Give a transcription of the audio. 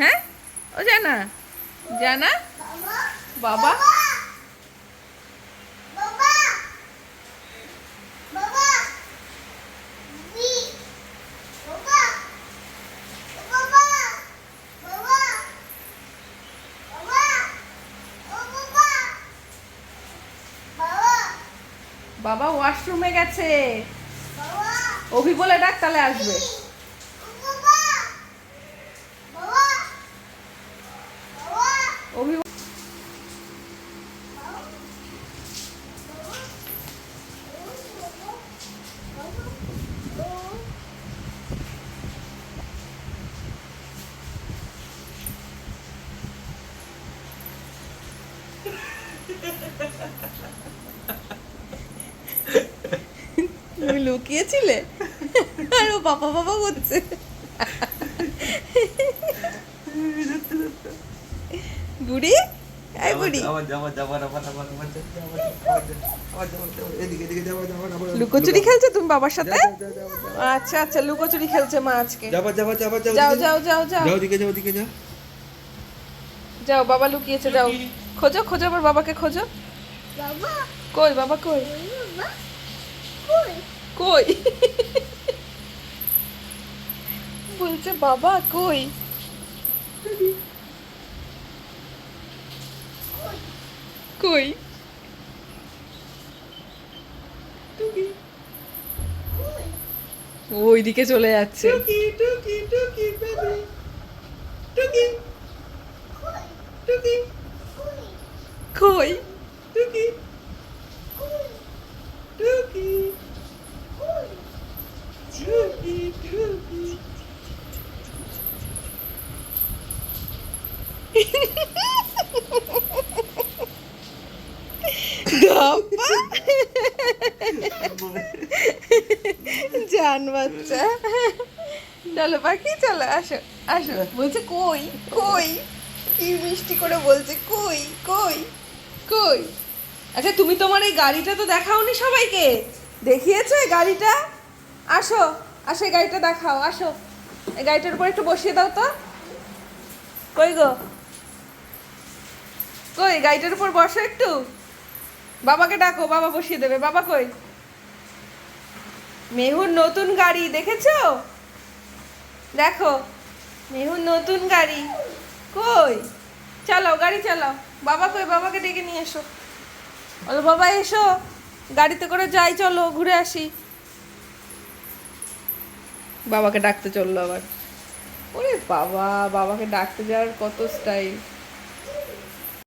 হ্যাঁ? ও জানা? জানা? বাবা? বাবা ওয়াশরুমে গেছে। অভি বলে ডাক তাহলে আসবে। তুমি লুকিয়েছিলে আর ও বাবা বাবা করছে বুড়ি এই লুকোচুরি খেলছে তুমি বাবার সাথে। আচ্ছা আচ্ছা লুকোচুরি খেলছে মা আজকে যাও যাও যাও যাও যাও যাও দিকে যাও দিকে যাও যাও বাবা লুকিয়েছে যাও খোঁজো খোঁজো আবার বাবাকে খোঁজো। কই বাবা কই? কই? বলছে বাবা কই? কই? ওইদিকে চলে যাচ্ছে টুকি টুকি টুকি বেবি টুকি টুকি কই? টুকি। টুকি। টুকি টুকি। জান বাচ্চা। চলো পাখি চলো আসো আসো। বলছে কই কই? কি মিষ্টি করে বলছে কই কই? কই? আচ্ছা তুমি তোমার এই গাড়িটা তো দেখাওনি সবাইকে? দেখিয়েছো এই গাড়িটা? আসো আসো এই গাড়িটা দেখাও, আসো। এই গাড়িটার উপর একটু বসিয়ে দাও তো। কই গো? কই, গাড়িটার উপর বসো একটু। বাবাকে ডাকো, বাবা বসিয়ে দেবে। বাবা কই? মেহুর নতুন গাড়ি, দেখেছ? দেখো, মেহুর নতুন গাড়ি। কই? চালাও, গাড়ি চালাও। বাবা কই? বাবাকে ডেকে নিয়ে এসো। বলো, বাবা, এসো। গাড়িতে করে যাই, চলো, ঘুরে আসি। বাবাকে ডাকতে চলল আবার। ওরে বাবা, বাবাকে ডাকতে যাওয়ার কত স্টাইল